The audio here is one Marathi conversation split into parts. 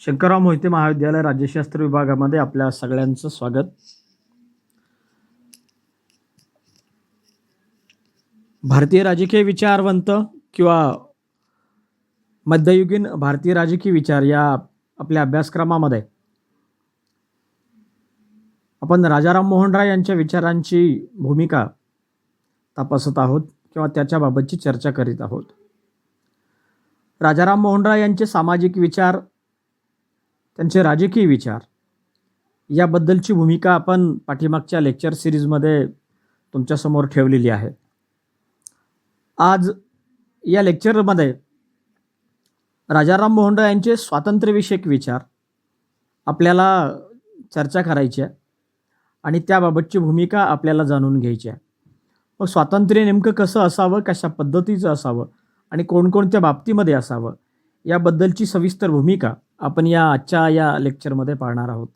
शंकरराव मोहिते महाविद्यालय राज्यशास्त्र विभागामध्ये आपल्या सगळ्यांचं स्वागत. भारतीय राजकीय विचारवंत किंवा मध्ययुगीन भारतीय राजकीय विचार या आपल्या अभ्यासक्रमामध्ये आपण राजाराम मोहन राय यांच्या विचारांची भूमिका तपासत आहोत किंवा त्याच्याबाबतची चर्चा करीत आहोत. राजाराम मोहन राय यांचे सामाजिक विचार त्यांचे राजकीय विचार. याबद्दलची भूमिका आपण पाठीमागच्या लेक्चर सिरीजमध्ये तुमच्यासमोर ठेवलेली आहे. आज या लेक्चरमध्ये राजाराम मोहन राय यांचे स्वातंत्र्यविषयक विचार आपल्याला चर्चा करायची आहे आणि त्याबाबतची भूमिका आपल्याला जाणून घ्यायची आहे. मग स्वातंत्र्य नेमकं कसं असावं कशा पद्धतीचं असावं आणि कोणकोणत्या बाबतीमध्ये असावं याबद्दलची सविस्तर भूमिका आपण या आजच्या या लेक्चरमध्ये पाहणार आहोत.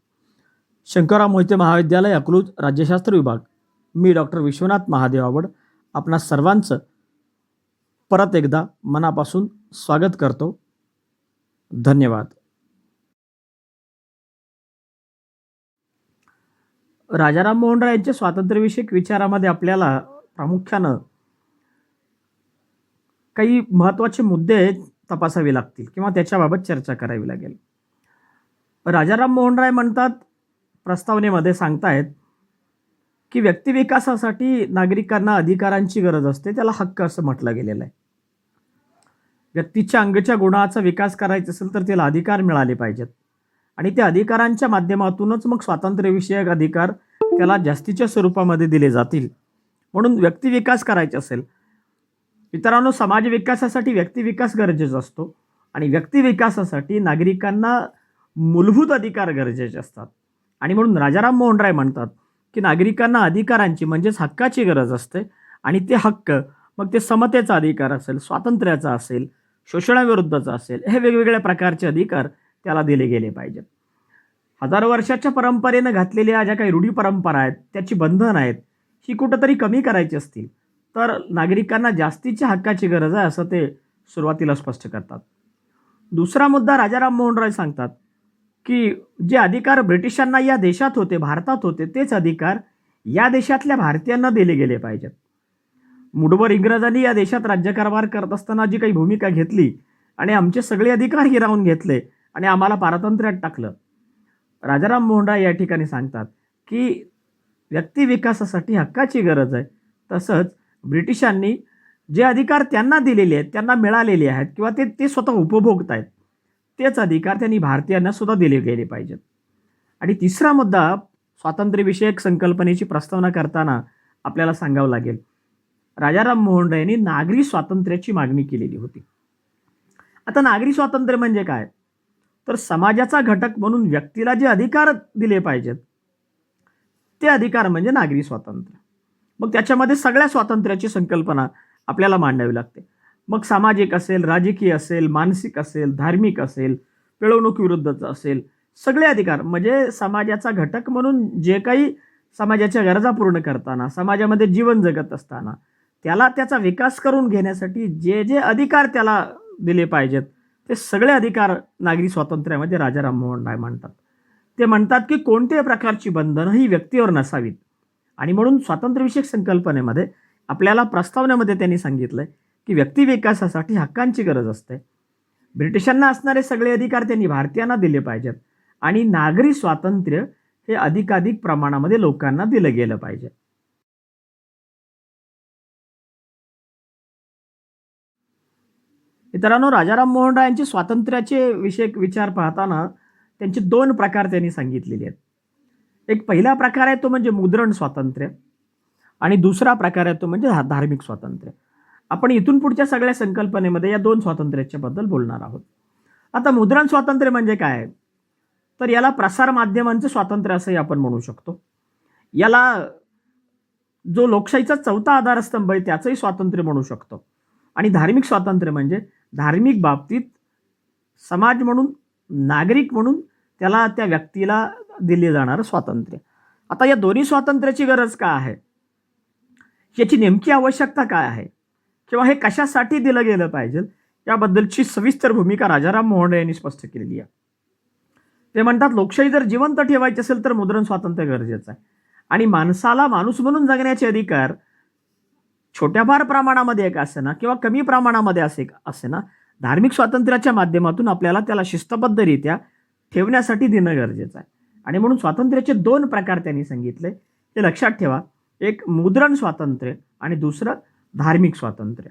शंकरराव मोहिते महाविद्यालय अकलूज राज्यशास्त्र विभाग. मी डॉक्टर विश्वनाथ महादेव आवड. आपणा सर्वांचं परत एकदा मनापासून स्वागत करतो. धन्यवाद. राजाराम मोहन राय यांच्या स्वातंत्र्यविषयक विचारामध्ये आपल्याला प्रामुख्यानं काही महत्त्वाचे मुद्दे आहेत तपासावी लागतील किंवा त्याच्याबाबत चर्चा करावी लागेल. राजाराम मोहन राय म्हणतात प्रस्तावनेमध्ये सांगतायत की व्यक्तिविकासासाठी नागरिकांना अधिकारांची गरज असते त्याला हक्क असं म्हटलं गेलेलं आहे. व्यक्तीच्या अंगच्या गुणाचा विकास करायचा असेल तर त्याला अधिकार मिळाले पाहिजेत. आणि त्या अधिकारांच्या माध्यमातूनच मग स्वातंत्र्यविषयक अधिकार त्याला जास्तीच्या स्वरूपामध्ये दिले जातील. म्हणून व्यक्तिविकास करायचा असेल मित्रांनो समाज विकासासाठी व्यक्तिविकास गरजेचा असतो आणि व्यक्तिविकासासाठी नागरिकांना मूलभूत अधिकार गरजेचे असतात. आणि म्हणून राजाराम मोहन राय म्हणतात की नागरिकांना अधिकारांची म्हणजेच हक्काची गरज असते आणि ते हक्क मग ते समतेचा अधिकार असेल स्वातंत्र्याचा असेल शोषणाविरुद्धचा असेल हे वेगवेगळ्या प्रकारचे अधिकार त्याला दिले गेले पाहिजेत. हजारो वर्षाच्या परंपरेनं घातलेल्या ज्या काही रूढी परंपरा आहेत त्याची बंधन आहेत ही कुठंतरी कमी करायची असतील. तर नागरिकांना जास्तीच्या हक्काची गरज आहे असं ते सुरुवातीला स्पष्ट करतात. दुसरा मुद्दा राजाराम मोहन राय सांगतात की जे अधिकार ब्रिटिशांना या देशात होते भारतात होते तेच अधिकार या देशातल्या भारतीयांना दिले गेले पाहिजेत. मुठभर इंग्रजांनी या देशात राज्यकारभार करत असताना जी काही भूमिका घेतली आणि आमचे सगळे अधिकार हिरावून घेतले आणि आम्हाला पारतंत्र्यात टाकलं. राजाराम मोहन राय या ठिकाणी सांगतात की व्यक्तिविकासासाठी हक्काची गरज आहे. तसंच ब्रिटिशांनी जे अधिकार त्यांना दिलेले आहेत त्यांना मिळालेले आहेत किंवा ते ते स्वतः उपभोगत आहेत तेच अधिकार त्यांनी भारतीयांना सुद्धा दिले गेले पाहिजेत. आणि तिसरा मुद्दा स्वातंत्र्यविषयक संकल्पनेची प्रस्तावना करताना आपल्याला सांगावं लागेल राजाराम मोहन राय यांनी नागरी स्वातंत्र्याची मागणी केलेली होती. आता नागरी स्वातंत्र्य म्हणजे काय? तर समाजाचा घटक म्हणून व्यक्तीला जे अधिकार दिले पाहिजेत ते अधिकार म्हणजे नागरी स्वातंत्र्य. मग त्याच्यामध्ये सगळ्या स्वातंत्र्याची संकल्पना आपल्याला मांडावी लागते. मग सामाजिक असेल राजकीय असेल मानसिक असेल धार्मिक असेल पिळवणुकीविरुद्धचं असेल सगळे अधिकार. म्हणजे समाजाचा घटक म्हणून जे काही समाजाच्या गरजा पूर्ण करताना समाजामध्ये जीवन जगत असताना त्याला त्याचा विकास करून घेण्यासाठी जे जे अधिकार त्याला दिले पाहिजेत ते सगळे अधिकार नागरी स्वातंत्र्यामध्ये राजा राममोहन राय म्हणतात. ते म्हणतात की कोणत्याही प्रकारची बंधनं ही व्यक्तीवर नसावीत. आणि म्हणून स्वातंत्र्यविषयक संकल्पनेमध्ये आपल्याला प्रस्तावनेमध्ये त्यांनी सांगितलंय की व्यक्तिविकासासाठी हक्कांची गरज असते. ब्रिटिशांना असणारे सगळे अधिकार त्यांनी भारतीयांना दिले पाहिजेत आणि नागरी स्वातंत्र्य हे अधिकाधिक प्रमाणामध्ये लोकांना दिलं गेलं पाहिजे. मित्रांनो राजाराम मोहन राय यांचे स्वातंत्र्याचे विषयक विचार पाहताना त्यांचे दोन प्रकार त्यांनी सांगितलेले आहेत. एक पहिला प्रकार आहे तो म्हणजे मुद्रण स्वातंत्र्य. आणि दुसरा प्रकार आहे तो म्हणजे धा- धार्मिक स्वातंत्र्य. आपण इथून पुढच्या सगळ्या संकल्पनेमध्ये या दोन स्वातंत्र्याच्याबद्दल बोलणार आहोत. आता मुद्रण स्वातंत्र्य म्हणजे काय? तर याला प्रसार माध्यमांचं स्वातंत्र्य असंही आपण म्हणू शकतो. याला जो लोकशाहीचा चौथा आधारस्तंभ आहे त्याचंही स्वातंत्र्य म्हणू शकतो. आणि धार्मिक स्वातंत्र्य म्हणजे धार्मिक बाबतीत समाज म्हणून नागरिक म्हणून त्याला त्या व्यक्तीला दिले जाणारं स्वातंत्र्य. आता या दोन्ही स्वातंत्र्याची गरज का आहे? याची नेमकी आवश्यकता काय आहे? किंवा हे कशासाठी दिलं गेलं पाहिजे? याबद्दलची सविस्तर भूमिका राजाराम मोहन यांनी स्पष्ट केलेली आहे. ते म्हणतात लोकशाही जर जिवंत ठेवायची असेल तर मुद्रण स्वातंत्र्य गरजेचं आहे. आणि माणसाला माणूस म्हणून जगण्याचे अधिकार छोट्याफार प्रमाणामध्ये एक असे ना किंवा कमी प्रमाणामध्ये असे असे ना धार्मिक स्वातंत्र्याच्या माध्यमातून आपल्याला त्याला शिस्तबद्धरित्या ठेवण्यासाठी देणं गरजेचं आहे. आणि म्हणून स्वातंत्र्याचे दोन प्रकार त्यांनी सांगितले. ते लक्षात ठेवा. एक मुद्रण स्वातंत्र्य आणि दुसरं धार्मिक स्वातंत्र्य.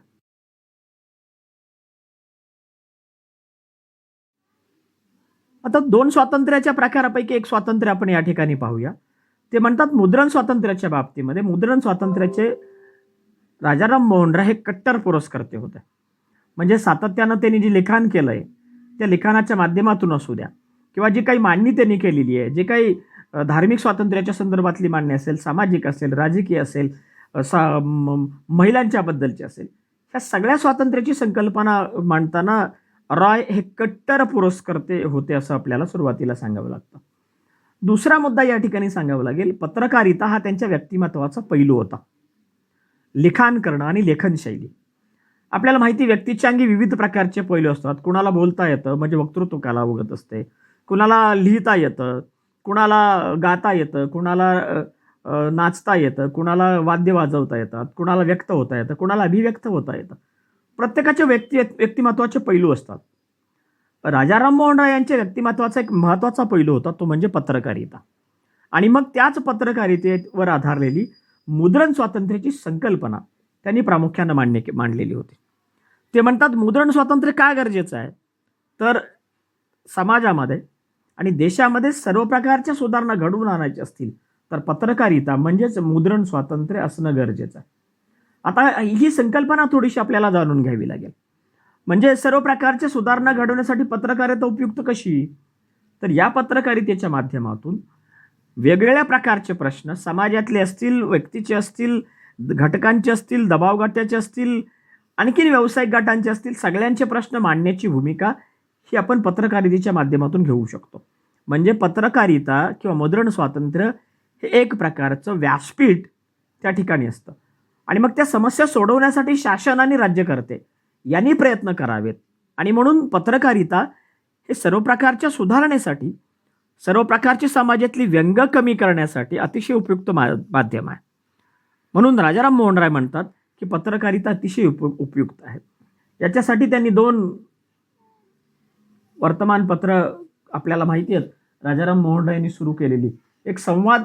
आता दोन स्वातंत्र्याच्या प्रकारापैकी एक स्वातंत्र्य आपण या ठिकाणी पाहूया. ते म्हणतात मुद्रण स्वातंत्र्याच्या बाबतीमध्ये मुद्रण स्वातंत्र्याचे राजाराम मोहन राय हे कट्टर पुरस्कर्ते होते. म्हणजे सातत्यानं त्यांनी जे लिखाण केलंय त्या लिखाणाच्या माध्यमातून असू द्या. किंवा जी काही मांडणी त्यांनी केलेली आहे जे काही धार्मिक स्वातंत्र्याच्या संदर्भातली मांडणी असेल सामाजिक असेल राजकीय असेल सा महिलांच्याबद्दलची असेल ह्या सगळ्या स्वातंत्र्याची संकल्पना मांडताना रॉय हे कट्टर पुरस्कर्ते होते असं आपल्याला सुरुवातीला सांगावं लागतं. दुसरा मुद्दा या ठिकाणी सांगावा लागेल पत्रकारिता हा त्यांच्या व्यक्तिमत्वाचा पैलू होता. लिखाण करणं आणि लेखनशैली आपल्याला माहिती व्यक्तीच्या अंगी विविध प्रकारचे पैलू असतात. कुणाला बोलता येतं म्हणजे वक्तृत्व कला उगत असते. कुणाला लिहिता येतं कुणाला गाता येतं कुणाला नाचता येतं कुणाला वाद्य वाजवता येतात कुणाला व्यक्त होता येतं कुणाला अभिव्यक्त होता येतं. प्रत्येकाचे व्यक्ती व्यक्तिमत्वाचे पैलू असतात. राजाराम मोहन राय यांच्या व्यक्तिमत्वाचा एक महत्त्वाचा पैलू होता तो म्हणजे पत्रकारिता. आणि मग त्याच पत्रकारितेवर आधारलेली मुद्रण स्वातंत्र्याची संकल्पना त्यांनी प्रामुख्यानं मांडणे मांडलेली होती. ते म्हणतात मुद्रण स्वातंत्र्य का गरजेचं आहे? तर समाजामध्ये आणि देशामध्ये सर्व प्रकारच्या सुधारणा घडवून आणायच्या असतील तर पत्रकारिता म्हणजेच मुद्रण स्वातंत्र्य असणं गरजेचं आहे. आता ही संकल्पना थोडीशी आपल्याला जाणून घ्यावी लागेल. म्हणजे सर्व प्रकारच्या सुधारणा घडवण्यासाठी पत्रकारिता उपयुक्त कशी? तर या पत्रकारितेच्या माध्यमातून वेगवेगळ्या प्रकारचे प्रश्न समाजातले असतील व्यक्तीचे असतील घटकांचे असतील दबावगटाचे असतील आणखीन व्यावसायिक गटांचे असतील सगळ्यांचे प्रश्न मांडण्याची भूमिका ही आपण पत्रकारितेच्या माध्यमातून घेऊ शकतो. म्हणजे पत्रकारिता किंवा मुद्रण स्वातंत्र्य हे एक प्रकारचं व्यासपीठ त्या ठिकाणी असतं. आणि मग त्या समस्या सोडवण्यासाठी शासन आणि राज्यकर्ते यांनी प्रयत्न करावेत. आणि म्हणून पत्रकारिता हे सर्व प्रकारच्या सुधारणेसाठी सर्व प्रकारची समाजातली व्यंग कमी करण्यासाठी अतिशय उपयुक्त मा माध्यम आहे. म्हणून राजाराम मोहन राय म्हणतात की पत्रकारिता अतिशय उप उपयुक्त आहे. याच्यासाठी त्यांनी दोन वर्तमानपत्र आपल्याला माहिती आहेत. राजाराम मोहन यांनी सुरू केलेली. एक संवाद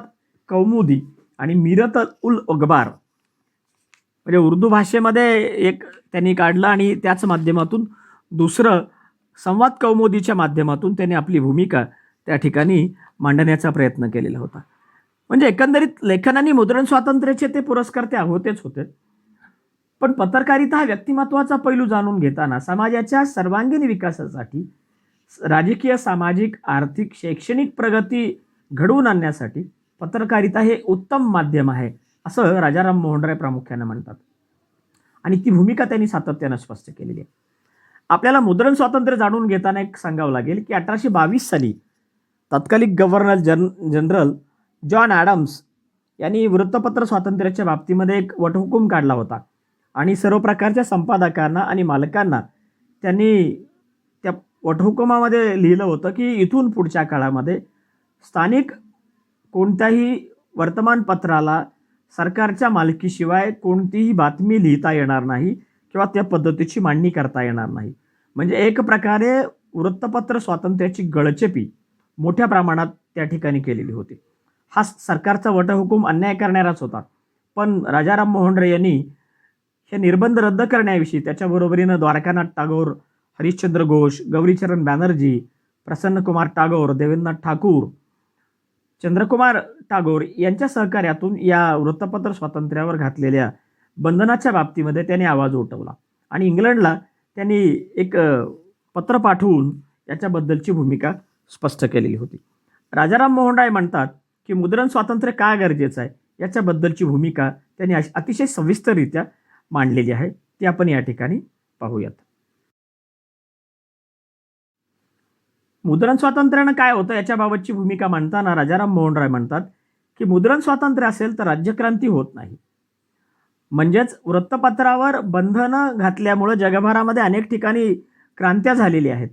कौमुदी आणि मिरत उल अखबार म्हणजे उर्दू भाषेमध्ये एक त्यांनी काढलं आणि त्याच माध्यमातून दुसरं संवाद कौमुदीच्या माध्यमातून त्यांनी आपली भूमिका त्या ठिकाणी मांडण्याचा प्रयत्न केलेला होता. म्हणजे एकंदरीत लेखनाने मुद्रण स्वातंत्र्याचे ते पुरस्कर्ते होतेच होते. पण पत्रकारिता हा व्यक्तिमत्वाचा पैलू जाणून घेताना समाजाच्या सर्वांगीण विकासासाठी राजकीय सामाजिक आर्थिक शैक्षणिक प्रगती घडवून आणण्यासाठी पत्रकारिता हे उत्तम माध्यम आहे असं राजाराम मोहनराय प्रामुख्यानं म्हणतात. आणि ती भूमिका त्यांनी सातत्यानं स्पष्ट केलेली आहे. आपल्याला मुद्रण स्वातंत्र्य जाणून घेताना एक सांगावं लागेल की अठराशे बावीस साली तत्कालिक गव्हर्नर जन जनरल जॉन ॲडम्स यांनी वृत्तपत्र स्वातंत्र्याच्या बाबतीमध्ये एक वटहुकूम काढला होता. आणि सर्व प्रकारच्या संपादकांना आणि मालकांना त्यांनी वटहुकुमामध्ये लिहिलं होतं की इथून पुढच्या काळामध्ये स्थानिक कोणत्याही वर्तमानपत्राला सरकारच्या मालकीशिवाय कोणतीही बातमी लिहिता येणार नाही किंवा त्या पद्धतीची मांडणी करता येणार नाही. म्हणजे एक प्रकारे वृत्तपत्र स्वातंत्र्याची गळचेपी मोठ्या प्रमाणात त्या ठिकाणी केलेली होती. हा सरकारचा वटहुकूम अन्याय करणाराच होता. पण राजाराम मोहन राय यांनी हे निर्बंध रद्द करण्याविषयी त्याच्याबरोबरीनं द्वारकानाथ टागोर हरिश्चंद्र घोष गौरीचरण बॅनर्जी प्रसन्नकुमार टागोर देवेंद्रनाथ ठाकूर. चंद्रकुमार टागोर यांच्या सहकार्यातून या वृत्तपत्र स्वातंत्र्यावर घातलेल्या बंधनाच्या बाबतीमध्ये त्यांनी आवाज उठवला आणि इंग्लंडला त्यांनी एक पत्र पाठवून याच्याबद्दलची भूमिका स्पष्ट केलेली होती. राजाराम मोहन राय म्हणतात की मुद्रण स्वातंत्र्य का गरजेचं आहे? याच्याबद्दलची भूमिका त्यांनी अश- अतिशय सविस्तररित्या मांडलेली आहे. ती आपण या ठिकाणी पाहूयात. मुद्रण स्वातंत्र्यानं काय होतं याच्याबाबतची भूमिका मांडताना राजाराम मोहन राय म्हणतात की मुद्रण स्वातंत्र्य असेल तर राज्यक्रांती होत नाही. म्हणजेच वृत्तपत्रावर बंधनं घातल्यामुळं जगभरामध्ये अनेक ठिकाणी क्रांत्या झालेल्या आहेत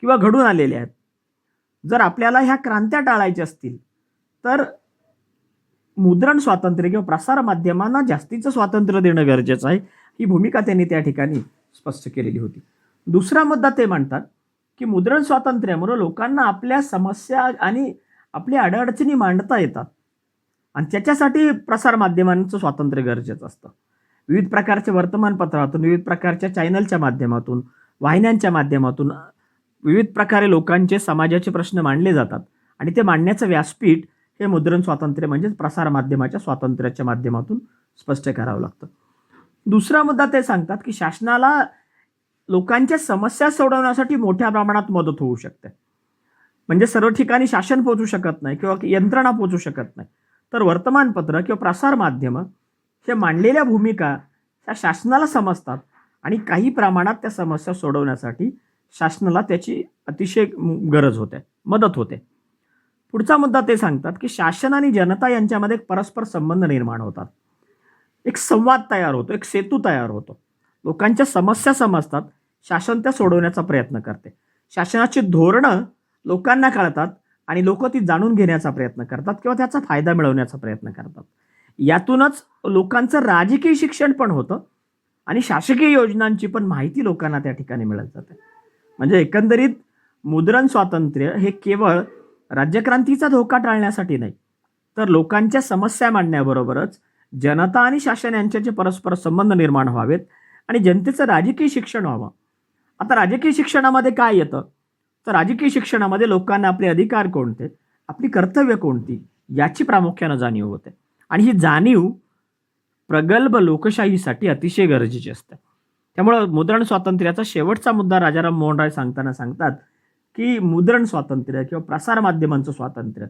किंवा घडून आलेल्या आहेत. जर आपल्याला ह्या क्रांत्या टाळायच्या असतील तर मुद्रण स्वातंत्र्य किंवा प्रसार माध्यमांना जास्तीचं स्वातंत्र्य देणं गरजेचं आहे. ही भूमिका त्यांनी त्या ठिकाणी स्पष्ट केलेली होती. दुसरा मुद्दा ते म्हणतात की मुद्रण स्वातंत्र्यामुळं लोकांना आपल्या समस्या आणि आपल्या अडअडचणी मांडता येतात. आणि त्याच्यासाठी प्रसारमाध्यमांचं स्वातंत्र्य गरजेचं असतं. विविध प्रकारच्या वर्तमानपत्रातून विविध प्रकारच्या चॅनलच्या माध्यमातून वाहिन्यांच्या माध्यमातून विविध प्रकारे लोकांचे समाजाचे प्रश्न मांडले जातात. आणि ते मांडण्याचं व्यासपीठ हे मुद्रण स्वातंत्र्य म्हणजेच प्रसारमाध्यमाच्या स्वातंत्र्याच्या माध्यमातून स्पष्ट करावं लागतं. दुसरा मुद्दा ते सांगतात की शासनाला लोकांच्या समस्या सोडवण्यासाठी मोठ्या प्रमाणात मदत होऊ शकते. म्हणजे सर्व ठिकाणी शासन पोचू शकत नाही किंवा यंत्रणा पोचू शकत नाही. तर वर्तमानपत्र किंवा प्रसार माध्यमं हे मांडलेल्या भूमिका ह्या शासनाला समजतात आणि काही प्रमाणात त्या समस्या सोडवण्यासाठी शासनाला त्याची अतिशय गरज होते मदत होते. पुढचा मुद्दा ते सांगतात की शासन आणि जनता यांच्यामध्ये एक परस्पर संबंध निर्माण होतात. एक संवाद तयार होतो एक सेतू तयार होतो. लोकांच्या समस्या समजतात शासन त्या सोडवण्याचा प्रयत्न करते. शासनाची धोरणं लोकांना कळतात आणि लोक ती जाणून घेण्याचा प्रयत्न करतात किंवा त्याचा फायदा मिळवण्याचा प्रयत्न करतात. यातूनच लोकांचं राजकीय शिक्षण पण होतं आणि शासकीय योजनांची पण माहिती लोकांना त्या ठिकाणी मिळत जाते. म्हणजे एकंदरीत मुद्रण स्वातंत्र्य हे केवळ राज्यक्रांतीचा धोका टाळण्यासाठी नाही तर लोकांच्या समस्या मांडण्याबरोबरच जनता आणि शासन यांच्याचे परस्पर संबंध निर्माण व्हावेत आणि जनतेचं राजकीय शिक्षण व्हावं. आता राजकीय शिक्षणामध्ये काय येतं? तर राजकीय शिक्षणामध्ये लोकांना आपले अधिकार कोणते? आपली कर्तव्य कोणती? याची प्रामुख्यानं जाणीव होते. आणि ही जाणीव प्रगल्भ लोकशाहीसाठी अतिशय गरजेची असते. त्यामुळं मुद्रण स्वातंत्र्याचा शेवटचा मुद्दा राजाराम मोहन राय सांगताना सांगतात की मुद्रण स्वातंत्र्य किंवा प्रसार माध्यमांचं स्वातंत्र्य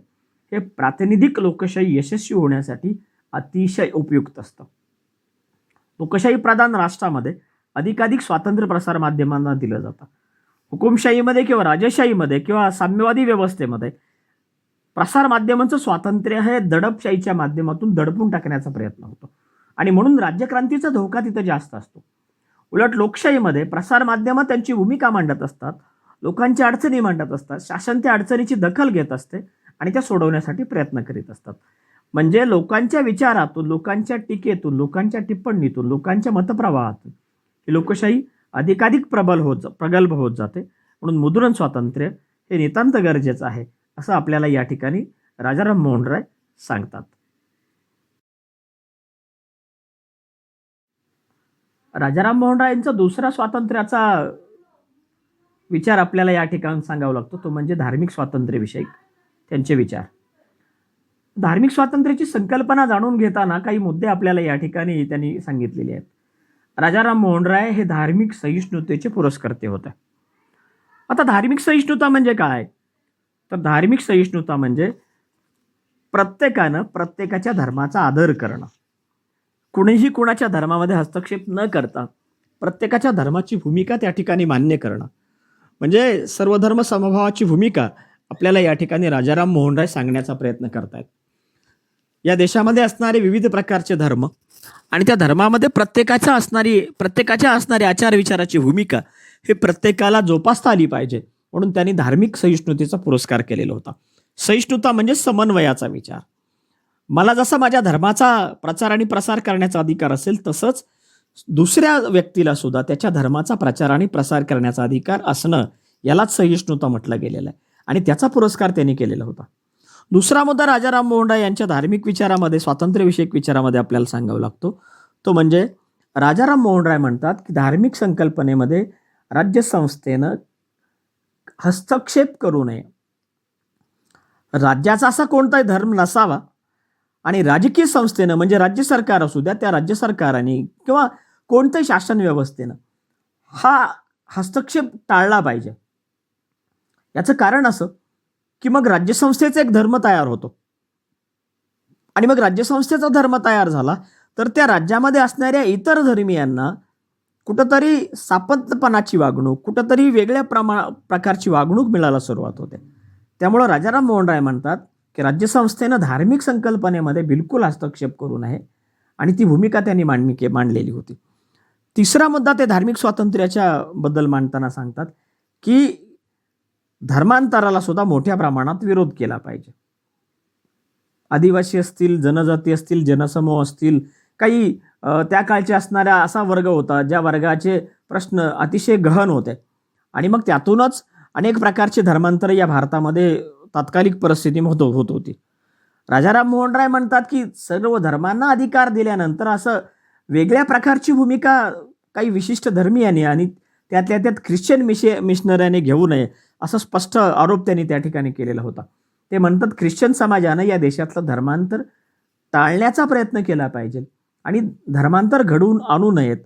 हे प्रातिनिधिक लोकशाही यशस्वी होण्यासाठी अतिशय उपयुक्त असतं. लोकशाही प्रधान राष्ट्रामध्ये अधिकाधिक स्वातंत्र्य प्रसार माध्यमांना दिलं जातं. हुकुमशाहीमध्ये किंवा राजशाहीमध्ये किंवा साम्यवादी व्यवस्थेमध्ये प्रसार माध्यमांचं स्वातंत्र्य हे दडपशाहीच्या माध्यमातून दडपून टाकण्याचा प्रयत्न होतो. आणि म्हणून राज्यक्रांतीचा धोका तिथं जास्त असतो. उलट लोकशाहीमध्ये प्रसार माध्यमं त्यांची भूमिका मांडत असतात लोकांच्या अडचणी मांडत असतात शासन त्या अडचणीची दखल घेत असते आणि त्या सोडवण्यासाठी प्रयत्न करीत असतात. म्हणजे लोकांच्या विचारातून लोकांच्या टीकेतून लोकांच्या टिप्पणीतून लोकांच्या मतप्रवाहातून ही लोकशाही अधिकाधिक प्रबल होत प्रगल्भ होत जाते. म्हणून मुद्रण स्वातंत्र्य हे नितांत गरजेचं आहे असं आपल्याला या ठिकाणी राजाराम मोहन राय सांगतात. राजाराम मोहन राय यांचा दुसरा स्वातंत्र्याचा विचार आपल्याला या ठिकाणी सांगावा लागतो तो म्हणजे धार्मिक स्वातंत्र्यविषयक त्यांचे विचार. धार्मिक स्वातंत्र्याची संकल्पना जाणून घेताना काही मुद्दे आपल्याला या ठिकाणी त्यांनी सांगितलेले आहेत. राजाराम मोहन राय हे धार्मिक सहिष्णुतेचे पुरस्कर्ते होते. आता धार्मिक सहिष्णुता म्हणजे काय? तर धार्मिक सहिष्णुता म्हणजे प्रत्येकानं प्रत्येकाच्या धर्माचा आदर करणं. कुणीही कुणाच्या धर्मामध्ये हस्तक्षेप न करता प्रत्येकाच्या धर्माची भूमिका त्या ठिकाणी मान्य करणं. म्हणजे सर्वधर्म समभावाची भूमिका आपल्याला या ठिकाणी राजाराम मोहन राय सांगण्याचा प्रयत्न करतायत. या देशामध्ये असणारे विविध प्रकारचे धर्म आणि त्या धर्मामध्ये प्रत्येकाच्या असणारी प्रत्येकाच्या असणारी आचार विचाराची भूमिका हे प्रत्येकाला जोपासता आली पाहिजे. म्हणून त्यांनी धार्मिक सहिष्णुतेचा पुरस्कार केलेला होता. सहिष्णुता म्हणजे समन्वयाचा विचार. मला जसा माझ्या धर्माचा प्रचार आणि प्रसार करण्याचा अधिकार असेल तसंच दुसऱ्या व्यक्तीला सुद्धा त्याच्या धर्माचा प्रचार आणि प्रसार करण्याचा अधिकार असणं यालाच सहिष्णुता म्हटलं गेलेलं आहे. आणि त्याचा पुरस्कार त्यांनी केलेला होता. दुसरा मुद्दा राजाराम मोहन राय यांच्या धार्मिक विचारामध्ये स्वातंत्र्यविषयक विचारामध्ये आपल्याला सांगावा लागतो. तो म्हणजे राजाराम मोहन राय म्हणतात की धार्मिक संकल्पनेमध्ये राज्यसंस्थेनं हस्तक्षेप करू नये. राज्याचा असा कोणताही धर्म नसावा आणि राजकीय संस्थेनं म्हणजे राज्य सरकार असू द्या त्या राज्य सरकाराने किंवा कोणत्याही शासन व्यवस्थेनं हा हस्तक्षेप टाळला पाहिजे. याचं कारण असं की मग राज्यसंस्थेचा एक धर्म तयार होतो. आणि मग राज्यसंस्थेचा धर्म तयार झाला तर त्या राज्यामध्ये असणाऱ्या इतर धर्मियांना कुठंतरी सापंतपणाची वागणूक कुठंतरी वेगळ्या प्रमा प्रकारची वागणूक मिळायला सुरुवात होते. त्यामुळं राजाराम मोहन राय म्हणतात की राज्यसंस्थेनं धार्मिक संकल्पनेमध्ये बिलकुल हस्तक्षेप करू नये. आणि ती भूमिका त्यांनी मांडणी के मांडलेली होती. तिसरा मुद्दा ते धार्मिक स्वातंत्र्याच्या बद्दल मांडताना सांगतात की धर्मांतराला सुद्धा मोठ्या प्रमाणात विरोध केला पाहिजे. आदिवासी असतील जनजाती असतील जनसमूह असतील काही त्या काळचे असणाऱ्या असा वर्ग होता ज्या वर्गाचे प्रश्न अतिशय गहन होते. आणि मग त्यातूनच अनेक प्रकारचे धर्मांतर या भारतामध्ये तात्कालिक परिस्थिती होत होत होती. राजाराम मोहन राय म्हणतात की सर्व धर्मांना अधिकार दिल्यानंतर असं वेगळ्या प्रकारची भूमिका काही विशिष्ट धर्मीयांनी आणि त्यातल्या त्यात ख्रिश्चन मिशे मिशनऱ्याने घेऊ नये असा स्पष्ट आरोप त्यांनी त्या ठिकाणी केलेला होता. ते म्हणतात ख्रिश्चन समाजानं या देशातलं धर्मांतर टाळण्याचा प्रयत्न केला पाहिजे आणि धर्मांतर घडवून आणू नयेत.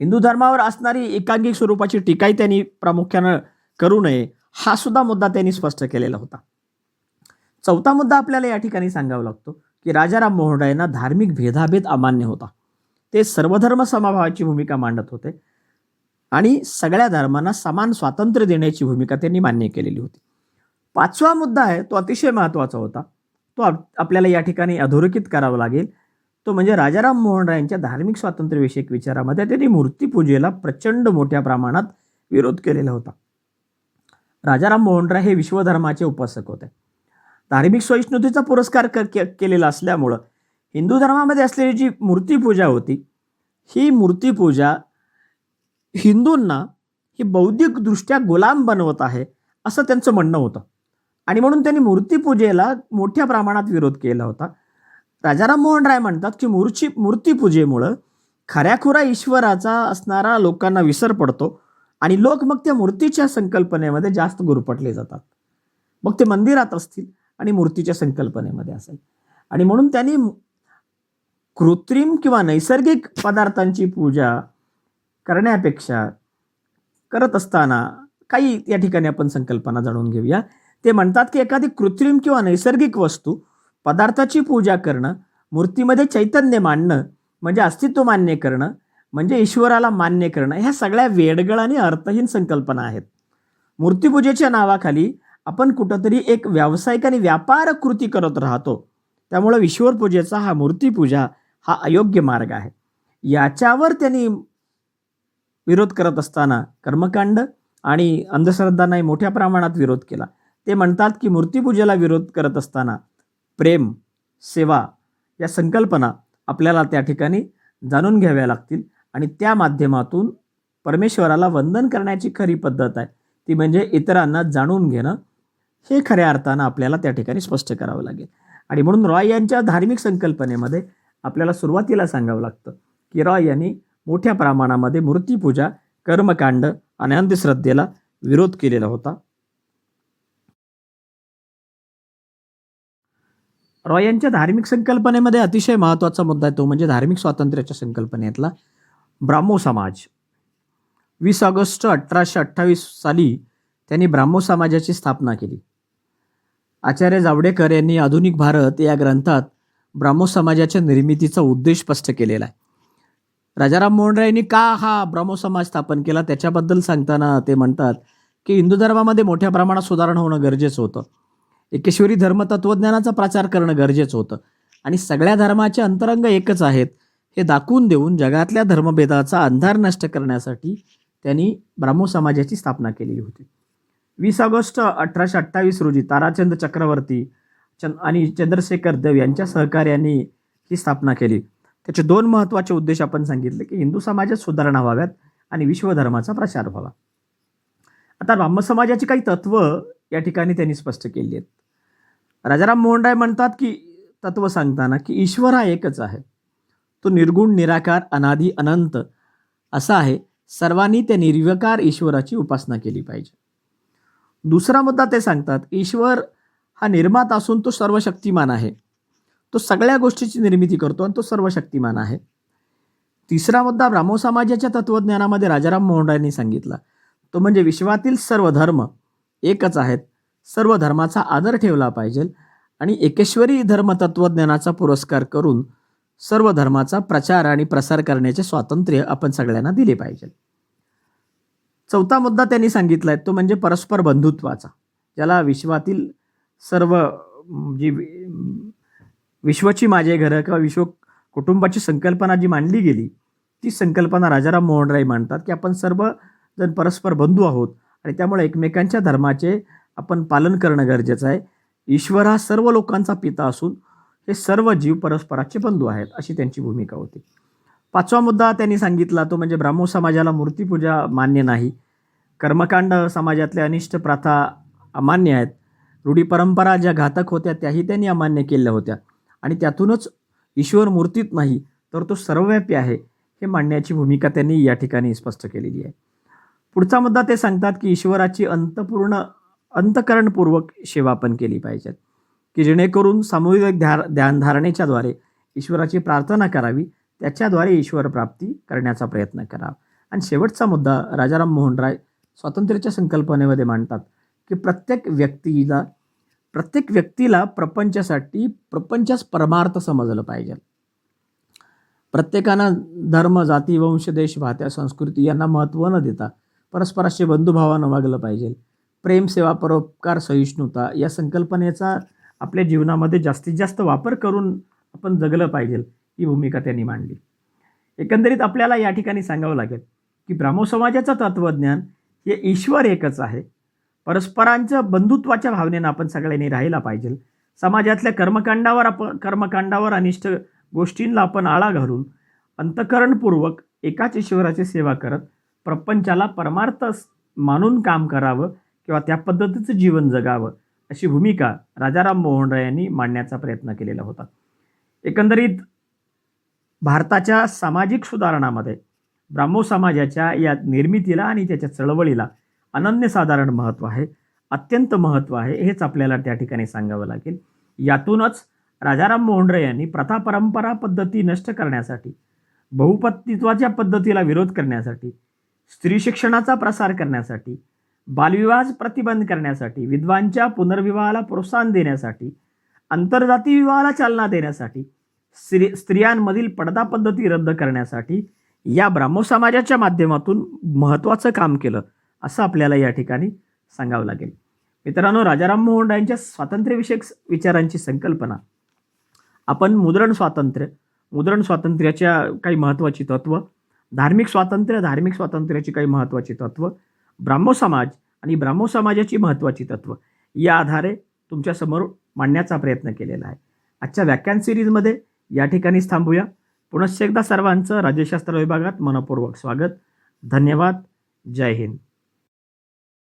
हिंदू धर्मावर असणारी एकांगिक स्वरूपाची टीकाही त्यांनी प्रामुख्यानं करू नये हा सुद्धा मुद्दा त्यांनी स्पष्ट केलेला होता. चौथा मुद्दा आपल्याला या ठिकाणी सांगावा लागतो की राजाराम मोहन धार्मिक भेदाभेद अमान्य होता. ते सर्वधर्म समभावाची भूमिका मांडत होते. आणि सगळ्या धर्मांना समान स्वातंत्र्य देण्याची भूमिका त्यांनी मान्य केलेली होती. पाचवा मुद्दा आहे तो अतिशय महत्त्वाचा होता. तो आप- आपल्याला या ठिकाणी अधोरेखित करावा लागेल. तो म्हणजे राजाराम मोहन रायांच्या धार्मिक स्वातंत्र्यविषयक विचारामध्ये त्यांनी मूर्तीपूजेला प्रचंड मोठ्या प्रमाणात विरोध केलेला होता. राजाराम मोहन राय हे विश्वधर्माचे उपासक होते. धार्मिक सहिष्णुतेचा पुरस्कार क- के- केलेला असल्यामुळं हिंदू धर्मामध्ये असलेली जी मूर्तीपूजा होती ही मूर्तीपूजा हिंदूंना ही बौद्धिकदृष्ट्या गुलाम बनवत आहे असं त्यांचं म्हणणं होतं. आणि म्हणून त्यांनी मूर्तीपूजेला मोठ्या प्रमाणात विरोध केला होता. राजाराम मोहन राय म्हणतात की मूर्ची मूर्तीपूजेमुळं खऱ्याखुरा ईश्वराचा असणारा लोकांना विसर पडतो आणि लोक मग त्या मूर्तीच्या संकल्पनेमध्ये जास्त गुरपटले जातात. मग ते मंदिरात असतील आणि मूर्तीच्या संकल्पनेमध्ये असेल. आणि म्हणून त्यांनी कृत्रिम किंवा नैसर्गिक पदार्थांची पूजा करण्यापेक्षा करत असताना काही या ठिकाणी आपण संकल्पना जाणून घेऊया. ते म्हणतात की एखादी कृत्रिम किंवा नैसर्गिक वस्तू पदार्थाची पूजा करणं मूर्तीमध्ये चैतन्य मांडणं म्हणजे अस्तित्व मान्य करणं म्हणजे ईश्वराला मान्य करणं ह्या सगळ्या वेडगळ आणि अर्थहीन संकल्पना आहेत. मूर्तीपूजेच्या नावाखाली आपण कुठंतरी एक व्यावसायिक आणि व्यापार कृती करत राहतो. त्यामुळं ईश्वरपूजेचा हा मूर्तीपूजा हा अयोग्य मार्ग आहे. याच्यावर त्यांनी विरोध करत असताना कर्मकांड आणि अंधश्रद्धांनाही मोठ्या प्रमाणात विरोध केला. ते म्हणतात की मूर्तीपूजेला विरोध करत असताना प्रेम सेवा या संकल्पना आपल्याला त्या ठिकाणी जाणून घ्याव्या लागतील आणि त्या माध्यमातून परमेश्वराला वंदन करण्याची खरी पद्धत आहे. ती म्हणजे इतरांना जाणून घेणं. हे खऱ्या अर्थानं आपल्याला त्या ठिकाणी स्पष्ट करावं लागेल. आणि म्हणून रॉय यांच्या धार्मिक संकल्पनेमध्ये आपल्याला सुरुवातीला सांगावं लागतं की रॉय यांनी मोठ्या प्रमाणामध्ये मूर्तीपूजा कर्मकांड आणि अंधश्रद्धेला विरोध केलेला होता. रॉय यांच्या धार्मिक संकल्पनेमध्ये अतिशय महत्त्वाचा मुद्दा आहे तो म्हणजे धार्मिक स्वातंत्र्याच्या संकल्पनेतला ब्राह्मो समाज. वीस ऑगस्ट अठराशे अठ्ठावीस साली त्यांनी ब्राह्मो समाजाची स्थापना केली. आचार्य जावडेकर यांनी आधुनिक भारत या ग्रंथात ब्राह्मो समाजाच्या निर्मितीचा उद्देश स्पष्ट केलेला आहे. राजाराम मोहन राय यांनी का हा ब्राह्मो समाज स्थापन केला? त्याच्याबद्दल सांगताना ते म्हणतात की हिंदू धर्मामध्ये मोठ्या प्रमाणात सुधारणा होणं गरजेचं होतं. एकेश्वरी धर्मतत्वज्ञानाचा प्रचार करणं गरजेचं होतं. आणि सगळ्या धर्माचे अंतरंग एकच आहेत. हे दाखवून देऊन जगातल्या धर्मभेदाचा अंधार नष्ट करण्यासाठी त्यांनी ब्राह्मो समाजाची स्थापना केलेली होती. वीस ऑगस्ट अठराशे अठ्ठावीस रोजी ताराचंद चक्रवर्ती चंद आणि चंद्रशेखर देव यांच्या सहकार्याने ही स्थापना केली. त्याचे दोन महत्त्वाचे उद्देश आपण सांगितले की हिंदू समाजात सुधारणा व्हाव्यात आणि विश्वधर्माचा प्रसार व्हावा. आता ब्राह्म समाजाची काही तत्व या ठिकाणी त्यांनी स्पष्ट केली आहेत. राजाराम मोहन राय म्हणतात की तत्व सांगताना की ईश्वर हा एकच आहे. तो निर्गुण निराकार अनादी अनंत असा आहे. सर्वांनी त्या निर्विकार ईश्वराची उपासना केली पाहिजे. दुसरा मुद्दा ते सांगतात ईश्वर हा निर्माता असून तो सर्वशक्तिमान आहे. तो सगळ्या गोष्टीची निर्मिती करतो आणि तो सर्वशक्तिमान आहे. तिसरा मुद्दा ब्राह्मो समाजाच्या तत्वज्ञानामध्ये राजाराम मोहनरायांनी सांगितला. तो म्हणजे विश्वातील सर्व धर्म एकच आहेत. सर्व धर्माचा आदर ठेवला पाहिजे आणि एकेश्वरी धर्मतत्वज्ञानाचा पुरस्कार करून सर्व धर्माचा प्रचार आणि प्रसार करण्याचे स्वातंत्र्य आपण सगळ्यांना दिले पाहिजे. चौथा मुद्दा त्यांनी सांगितला आहे तो म्हणजे परस्पर बंधुत्वाचा. ज्याला विश्वातील सर्व जी विश्वची माझे घरं किंवा विश्व कुटुंबाची संकल्पना जी मांडली गेली ती संकल्पना राजाराम मोहन राय मांडतात की आपण सर्व जण परस्पर बंधू आहोत आणि त्यामुळे एकमेकांच्या धर्माचे आपण पालन करणं गरजेचं आहे. ईश्वर हा सर्व लोकांचा पिता असून हे सर्व जीव परस्पराचे बंधू आहेत अशी त्यांची भूमिका होती. पाचवा मुद्दा त्यांनी सांगितला तो म्हणजे ब्राह्मो समाजाला मूर्तीपूजा मान्य नाही. कर्मकांड समाजातल्या अनिष्ट प्रथा अमान्य आहेत. रूढी परंपरा ज्या घातक होत्या त्याही त्यांनी अमान्य केल्या होत्या. आणि त्यातूनच ईश्वर मूर्तीत नाही तर तो सर्वव्यापी आहे हे मांडण्याची भूमिका त्यांनी या ठिकाणी स्पष्ट केलेली आहे. पुढचा मुद्दा ते सांगतात की ईश्वराची अंतपूर्ण अंतकरणपूर्वक सेवा आपण केली पाहिजे की जेणेकरून सामूहिक ध्या ध्यानधारणेच्याद्वारे ईश्वराची प्रार्थना करावी त्याच्याद्वारे ईश्वर प्राप्ती करण्याचा प्रयत्न करावा. आणि शेवटचा मुद्दा राजाराम मोहन राय स्वातंत्र्याच्या संकल्पनेमध्ये मांडतात की प्रत्येक व्यक्तीला प्रत्येक व्यक्तीला प्रपंचासाठी प्रपंचास परमार्थ समजलं पाहिजे. प्रत्येकानं धर्म जाती वंश देश भात्या संस्कृती यांना महत्त्व न देता परस्पराशी बंधुभावानं वागलं पाहिजे. प्रेम सेवा परोपकार सहिष्णुता या संकल्पनेचा आपल्या जीवनामध्ये जास्तीत जास्त वापर करून आपण जगलं पाहिजे ही भूमिका त्यांनी मांडली. एकंदरीत आपल्याला या ठिकाणी सांगावं लागेल की ब्राह्मो समाजाचं तत्त्वज्ञान हे ईश्वर एकच आहे. परस्परांच्या बंधुत्वाच्या भावनेनं आपण सगळ्यांनी राहायला पाहिजे. समाजातल्या कर्मकांडावर आपण कर्मकांडावर अनिष्ट गोष्टींना आपण आळा घालून अंतकरणपूर्वक एकाच ईश्वराची सेवा करत प्रपंचाला परमार्थ मानून काम करावं किंवा त्या पद्धतीचं जीवन जगावं अशी भूमिका राजाराम मोहन राय यांनी मांडण्याचा प्रयत्न केलेला होता. एकंदरीत भारताच्या सामाजिक सुधारणामध्ये ब्राह्मो समाजाच्या या निर्मितीला आणि त्याच्या चळवळीला अनन्यसाधारण महत्त्व आहे अत्यंत महत्त्व आहे हेच आपल्याला त्या ठिकाणी सांगावं लागेल. यातूनच राजाराम मोहन यांनी प्रथा परंपरा पद्धती नष्ट करण्यासाठी बहुपत्तित्वाच्या पद्धतीला विरोध करण्यासाठी स्त्री शिक्षणाचा प्रसार करण्यासाठी बालविवाह प्रतिबंध करण्यासाठी विधवांच्या पुनर्विवाहाला प्रोत्साहन देण्यासाठी आंतरजाती विवाहाला चालना देण्यासाठी स्त्री स्त्रियांमधील पडदा पद्धती रद्द करण्यासाठी या ब्राह्मो समाजाच्या माध्यमातून महत्त्वाचं काम केलं. असं आपल्याला या ठिकाणी सांगावं लागेल. मित्रांनो राजाराम मोहन रायांच्या स्वातंत्र्यविषयक विचारांची संकल्पना. आपण मुद्रण स्वातंत्र्य मुद्रण स्वातंत्र्याच्या काही महत्त्वाची तत्त्व धार्मिक स्वातंत्र्य धार्मिक स्वातंत्र्याची काही महत्त्वाची तत्त्व ब्राह्मो समाज आणि ब्राह्मो समाजाची महत्त्वाची तत्त्व या आधारे तुमच्यासमोर मांडण्याचा प्रयत्न केलेला आहे. आजच्या व्याख्यान सिरीजमध्ये या ठिकाणीच थांबूया. पुनश्च एकदा सर्वांचं राज्यशास्त्र विभागात मनपूर्वक स्वागत. धन्यवाद. जय हिंद.